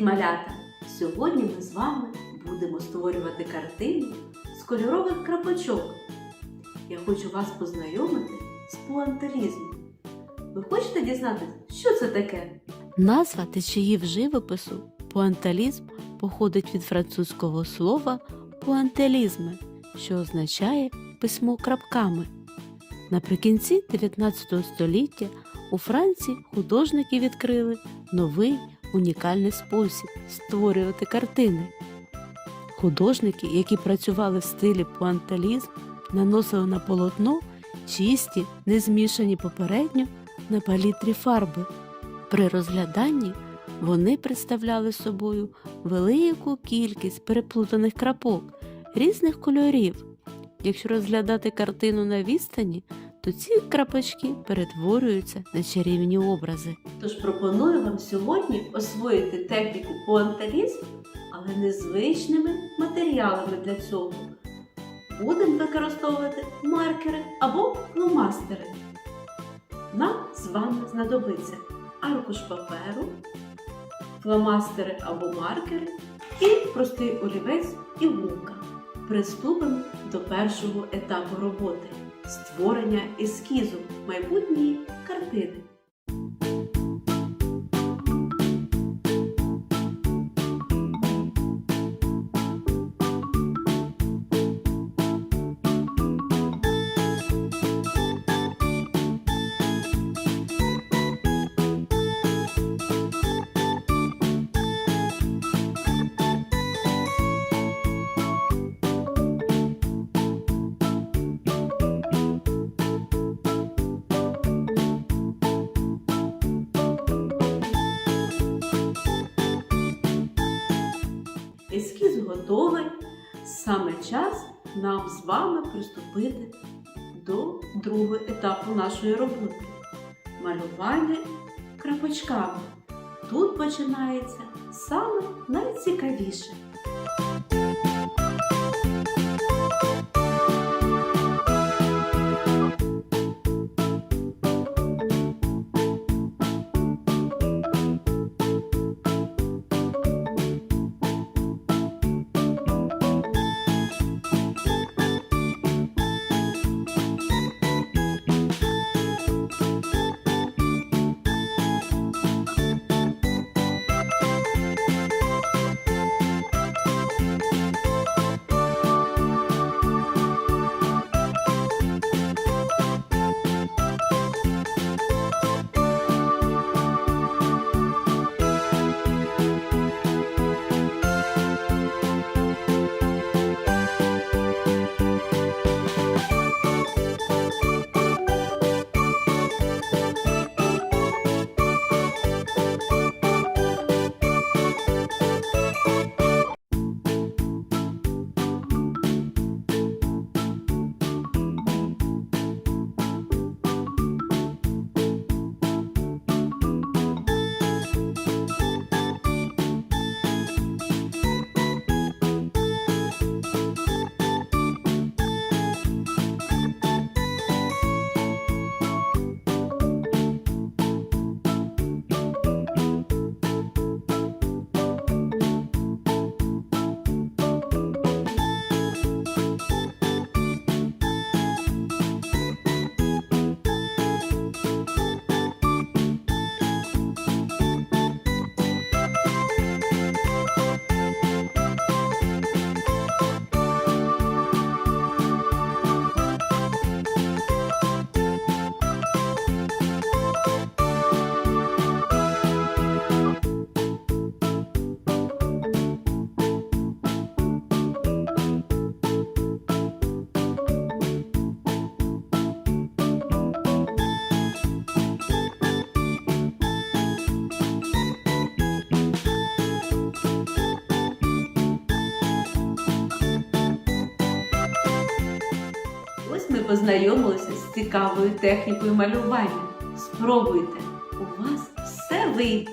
Малята! Сьогодні ми з вами будемо створювати картину з кольорових крапочок. Я хочу вас познайомити з пуантилізмом. Ви хочете дізнатися, що це таке? Назва течіїв живопису пуанталізм походить від французького слова пуантелізме, що означає письмо крапками. Наприкінці 19 століття у Франції художники відкрили новий унікальний спосіб створювати картини. Художники, які працювали в стилі пуанталізм, наносили на полотно чисті, не змішані попередньо на палітрі фарби. При розгляданні вони представляли собою велику кількість переплутаних крапок різних кольорів. Якщо розглядати картину на відстані, то ці крапочки перетворюються на чарівні образи. Тож пропоную вам сьогодні освоїти техніку пуантилізм, але незвичними матеріалами для цього. Будемо використовувати маркери або фломастери. Нам з вами знадобиться аркуш паперу, фломастери або маркери і простий олівець і гумка. Приступимо до першого етапу роботи створення ескізу майбутньої картини. Готовий. Саме час нам з вами приступити до другого етапу нашої роботи малювання крапочками. Тут починається саме найцікавіше. Познайомилися з цікавою технікою малювання. Спробуйте, у вас все вийде.